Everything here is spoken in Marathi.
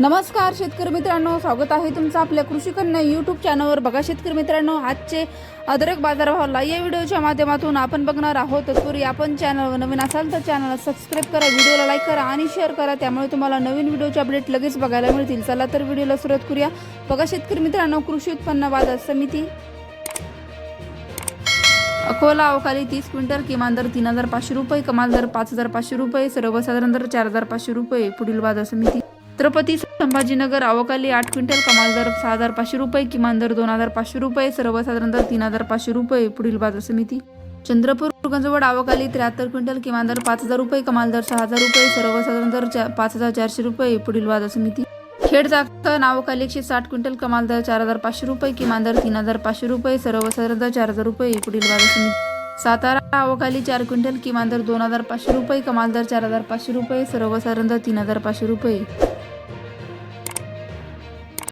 नमस्कार शेतकरी मित्रांनो. स्वागत आहे तुमचं आपल्या कृषी कन्या युट्यूब चॅनलवर बघा शेतकरी मित्रांनो आजचे अदरक बाजारभावाला या व्हिडिओच्या माध्यमातून आपण बघणार आहोत. तत्पूर्वी आपण चॅनलवर नवीन असाल तर चॅनलला सबस्क्राईब करा व्हिडिओला लाईक करा आणि शेअर करा. त्यामुळे तुम्हाला नवीन व्हिडिओचे अपडेट लगेच बघायला मिळतील. चला तर व्हिडिओला सुरुवात करूया. बघा शेतकरी मित्रांनो कृषी उत्पन्न बाजार समिती अकोला अवकाळी तीस क्विंटल किमान दर तीन हजार पाचशे रुपये कमाल दर पाच हजार पाचशे रुपये सर्वसाधारण दर चार हजार पाचशे रुपये पुढील बाजार समिती छत्रपती संभाजीनगर अवकाली आठ क्विंटल कमाल दर सहा हजार पाचशे रुपये किमान दर दोन हजार पाचशे रुपये सर्वसाधारण दर तीन हजार पाचशे रुपये पुढील बाजार समिती. चंद्रपूर गंजवड अवकाली त्र्याहत्तर क्विंटल किमान दर पाच हजार रुपये कमाल दर सहा हजार रुपये सर्वसाधारण दर पाच हजार चारशे रुपये पुढील बाजार समिती. खेड चाकण अवकाली एकशे साठ क्विंटल कमाल दर चार हजार पाचशे रुपये किमान दर तीन हजार पाचशे रुपये सर्वसाधारण दर चार हजार रुपये पुढील बाजार समिती. सातारा अवकाली चार क्विंटल किमान दर दोन हजार पाचशे रुपये कमाल दर चार हजार पाचशे रुपये सर्वसाधारण दर तीन हजार पाचशे रुपये.